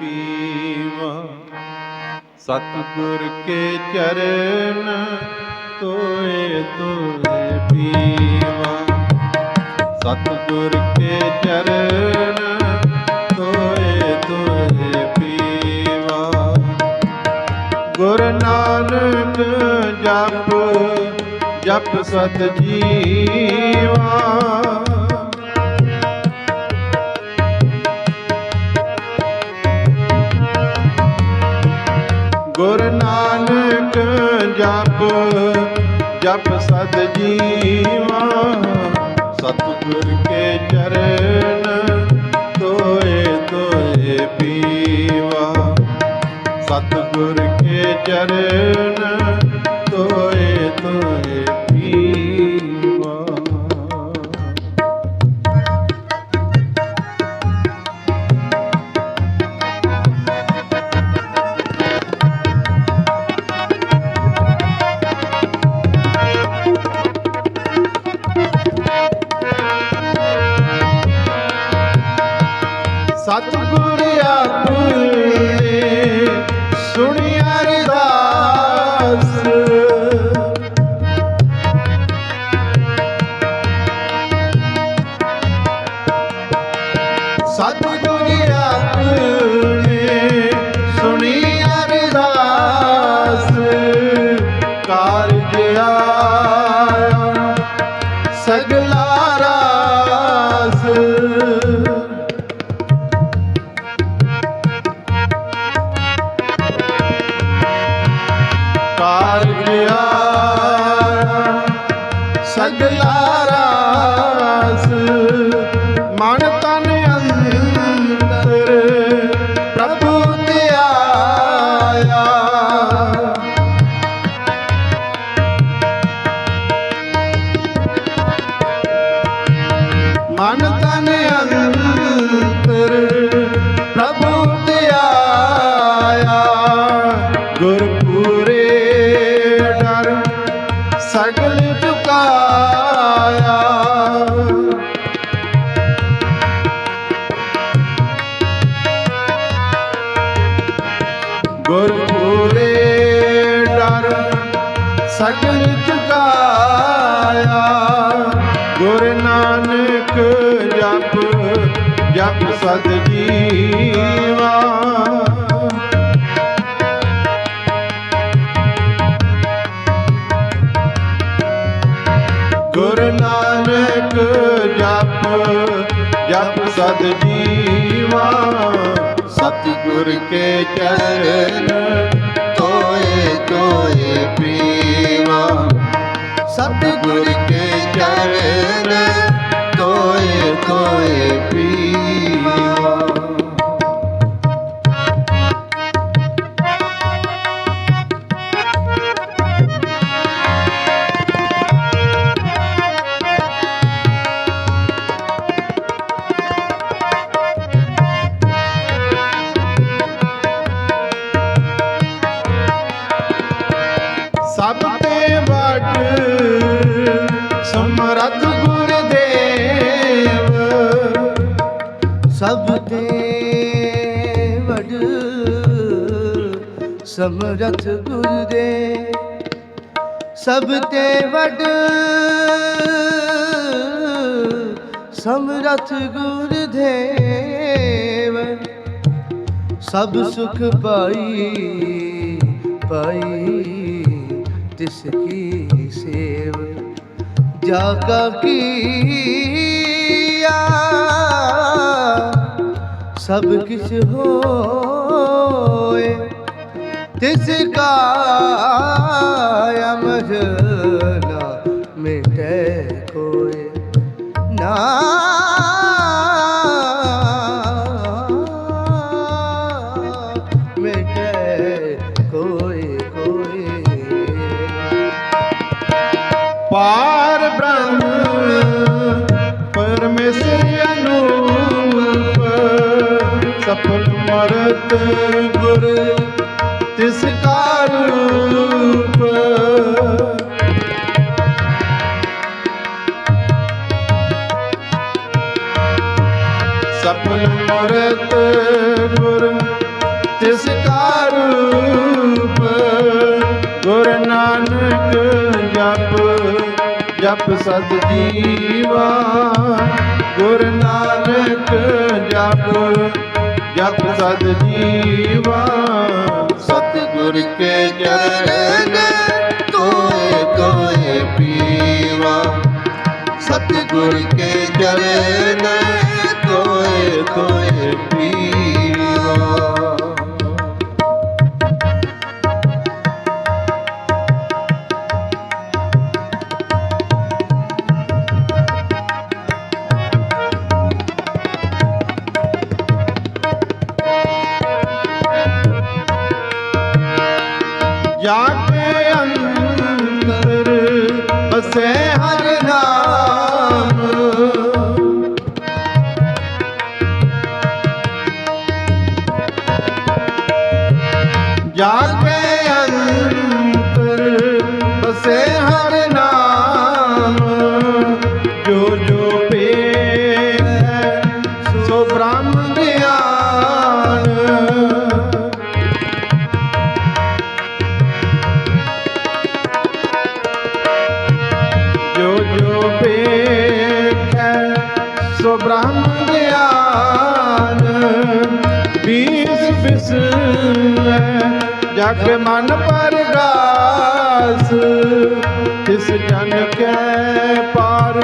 ਪੀਵਾ। ਸਤਿਗੁਰ ਕੇ ਚਰਨ ਤੋਏ ਤੋਏ ਪੀਵਾ। ਸਤਿਗੁਰ ਕੇ ਚਰਨ ਤੋਏ ਤੋਏ ਪੀਵਾ। ਗੁਰ ਨਾਨਕ ਜਪ ਜਪ ਸਤ ਜੀਵਾ। ਜਪ ਸਦ ਜੀਵਾ ਸਤਿਗੁਰ ਕੇ ਚਰਨ ਤੋਏ ਤੋਏ ਪੀਵਾ। ਸਤਿਗੁਰ ਕੇ ਚਰਨ ਤੋਏ ਤੋਏ ਸਗਲ ਚੁਕਾਇਆ। ਗੁਰਪੂਰੇ ਡਰ ਸਗਲ ਸਦ ਜੀਵਾ ਸਤਿਗੁਰ ਕੇ ਚਰਨ ਤੋਏ ਤੋਏ ਪੀਵਾ। ਸਤਿਗੁਰ ਕੇ ਚਰਨ ਤੋਏ ਤੋਏ ਪੀਵਾ। ਸਮਰਥ ਗੁਰ ਦੇ ਸਭ ਤੇ ਵੱਡ ਸਮਰਥ ਗੁਰ ਦੇਵ ਸਭ ਸੁਖ ਪਾਈ ਪਾਈ ਤਿਸ ਕੀ ਸੇਵ। ਜਾ ਕਾ ਕੀਆ, ਸਭ ਕਿਛ ਹੋ ਤਿਸ ਕਾ ਅਮਰ ਨਾ ਮਿਟੈ ਕੋਏ ਨਾ। ਮਿਟੈ ਕੋਏ ਕੋਏ ਪਾਰ ਬ੍ਰਹਮ, ਪਰਮੇਸ਼ਰ ਅਨੂਪ, ਸਫਲ ਤਿਸ ਕਾ ਰੂਪ। ਸਫਲ ਮਰਤ ਗੁਰ, ਤਿਸ ਕਾ ਰੂਪ। ਗੁਰ ਨਾਨਕ ਜਪ ਜਪ ਸਦ ਜੀਵਾ ਗੁਰ ਨਾਨਕ ਜਪ ਜਪ ਸਦ ਜੀਵਾ ਸਤਿਗੁਰ ਕੇ ਚਰਨ ਬਸੇ ਹਰ ਨਾਮ। ਜਾ ਕੇ ਅੰਦਰ ਬਸੇ ਬ੍ਰਹਮ ਗਿਆਨ ਬੀਸ ਬਿਸ ਜਗ ਮਨ ਪਰਗਾਸ ਤਿਸ ਜਨ ਕੈ ਪਾਰ